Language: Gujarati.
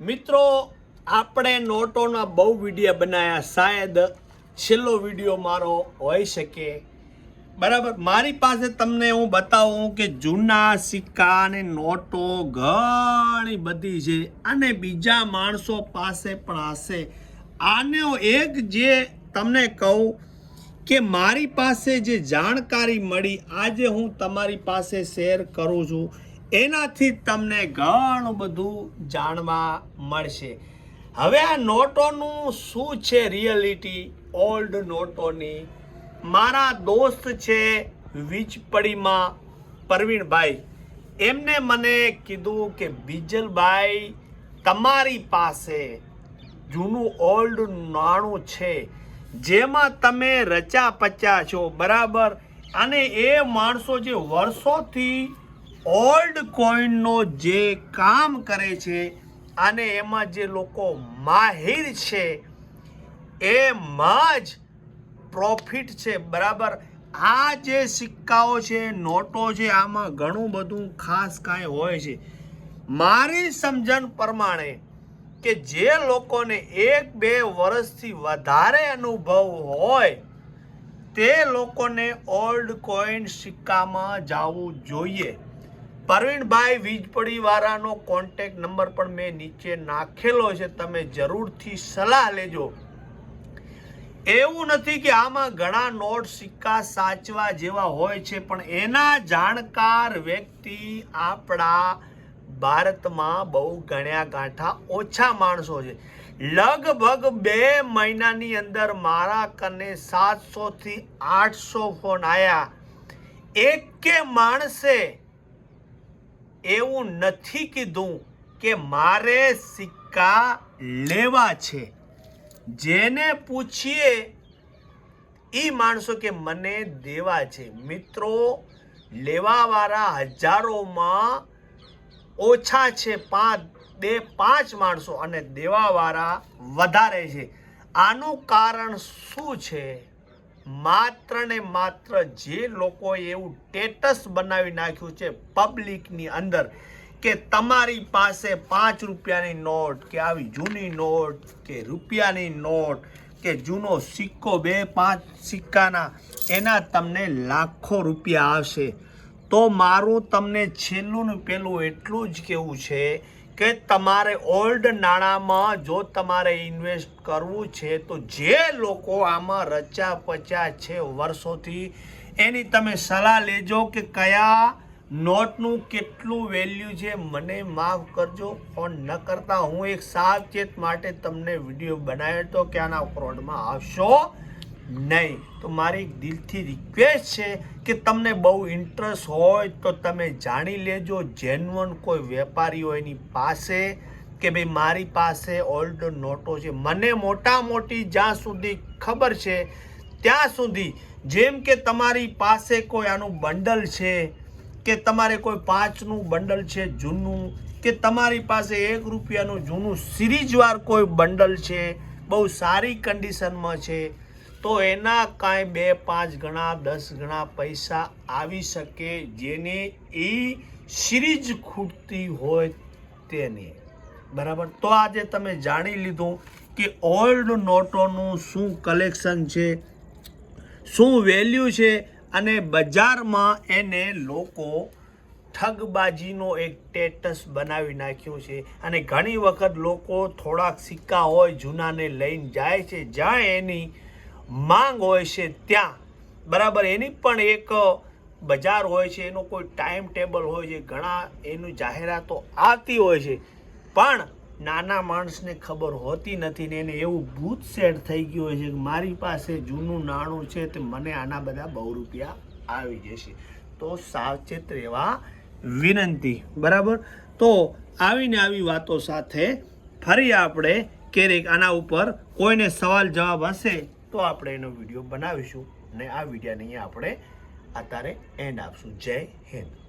મિત્રો, આપણે નોટોના બહુ વીડિયો બનાવ્યા શાયદ છેલ્લો વીડિયો મારો હોઈ શકે. બરાબર? મારી પાસે તમને હું બતાવું કે જૂના સિક્કા અને નોટો ઘણી બધી છે અને બીજા માણસો પાસે પણ હશે. આનો એક જે તમને કહું કે મારી પાસે જે જાણકારી મળી, આજે હું તમારી પાસે શેર કરું છું. એનાથી તમને ઘણું બધું જાણવા મળશે. હવે આ નોટોનું શું છે રિયલિટી ઓલ્ડ નોટોની. મારા દોસ્ત છે વીજપડીમાં પ્રવીણભાઈ. એમને મને કીધું કે, બીજલભાઈ, તમારી પાસે જૂનું ઓલ્ડ નાણું છે, જેમાં તમે રચા પચા છો, બરાબર? અને એ માણસો જે વર્ષોથી ઓલ્ડ કોઈનનો જે કામ કરે છે, અને એમાં જે લોકો માહિર છે એમાં જ પ્રોફિટ છે. બરાબર? આ જે સિક્કાઓ છે, નોટો છે, આમાં ઘણું બધું ખાસ કાંઈ હોય છે. મારી સમજણ પ્રમાણે કે જે લોકોને એક બે વર્ષથી વધારે અનુભવ હોય, તે લોકોને ઓલ્ડ કોઈન સિક્કામાં જવું જોઈએ. પ્રવીણભાઈ વીજપડી વાળાનો કોન્ટેક્ટ નંબર પણ મેં નીચે નાખેલો છે. તમે જરૂરથી સલાહ લેજો. એવું નથી કે આમાં ઘણા નોટ સિક્કા સાચવા જેવા હોય છે, પણ એના જાણકાર વ્યક્તિ આપણા ભારતમાં બહુ ગણ્યા ગાંઠા ઓછા માણસો છે. લગભગ બે મહિનાની અંદર મારા કને સાતસો થી આઠસો ફોન આવ્યા એકે માણસે એવું નથી કીધું કે મારે સિક્કા લેવા છે. જેને પૂછીએ એ માણસો કે મને દેવા છે. મિત્રો, લેવાવાળા હજારોમાં ઓછા છે પાંચ, બે, પાંચ માણસો અને દેવાવાળા વધારે છે. આનું કારણ શું છે? માત્ર ને માત્ર જે લોકોએ એવું ટેટસ બનાવી નાખ્યું છે પબ્લિકની અંદર કે તમારી પાસે પાંચ રૂપિયાની નોટ, કે આવી જૂની નોટ, કે રૂપિયાની નોટ, કે જૂનો સિક્કો, બે પાંચ સિક્કાના, એના તમને લાખો રૂપિયા આવશે. તો મારું તમને છેલ્લું ને પેલું એટલું જ કેવું છે કે તમારે ઓલ્ડ નાણાંમાં જો તમારે ઇન્વેસ્ટ કરવું છે, તો જે લોકો આમાં રચા પચા છે વર્ષોથી, એની તમે સલાહ લેજો કે કયા નોટનું કેટલું વેલ્યુ છે. મને માફ કરજો, ફોન ન કરતા. હું એક સાવચેત માટે તમને વીડિયો બનાવ્યો હતો કે આના ફ્રોડમાં આવશો. નહીં. તો મારી દિલથી રિક્વેસ્ટ છે કે તમને બહુ ઇન્ટરેસ્ટ હોય તો તમે જાણી લેજો. જેન્યુઅન કોઈ વેપારી હોય એની પાસે કે ભાઈ મારી પાસે ઓલ્ડ નોટો છે. મને મોટા મોટી જ્યાં સુધી ખબર છે, ત્યાં સુધી જેમ કે તમારી પાસે કોઈ આનું બંડલ છે, કે તમારે કોઈ પાંચનું બંડલ છે જૂનું, કે તમારી પાસે એક રૂપિયાનું જૂનું સિરીજવાર કોઈ બંડલ છે, બહુ સારી કન્ડિશનમાં છે તો એના કાંઈ બે, પાંચ ગણા, દસ ગણા પૈસા આવી શકે જેને એ સિરીજ ખૂટતી હોય તેને. બરાબર? તો આજે તમે જાણી લીધું કે ઓલ્ડ નોટોનું શું કલેક્શન છે, શું વેલ્યુ છે અને બજારમાં એને લોકો ઠગબાજીનો એક સ્ટેટસ બનાવી નાખ્યું છે અને ઘણી વખત લોકો થોડાક સિક્કા હોય જૂનાને લઈને જાય છે, જ્યાં એની માંગ હોય છે ત્યાં. બરાબર, એની પણ એક બજાર હોય છે, એનો કોઈ ટાઈમ ટેબલ હોય છે, ઘણા એનું જાહેરાતો આવતી હોય છે. પણ નાના માણસને ખબર હોતી નથી ને એને એવું ભૂત સેટ થઈ ગયું હોય છે કે મારી પાસે જૂનું નાણું છે તે મને આના બધા બહુ રૂપિયા આવી જશે. તો સાવચેત રહેવા વિનંતી. બરાબર? તો આવીને આવી વાતો સાથે ફરી આપણે ક્યારેક આના ઉપર કોઈને સવાલ જવાબ હશે તો આપણે એનો વીડિયો બનાવીશું અને આ વિડીયોને અહીંયા આપણે અત્યારે એન્ડ આપશું. જય હિન્દ.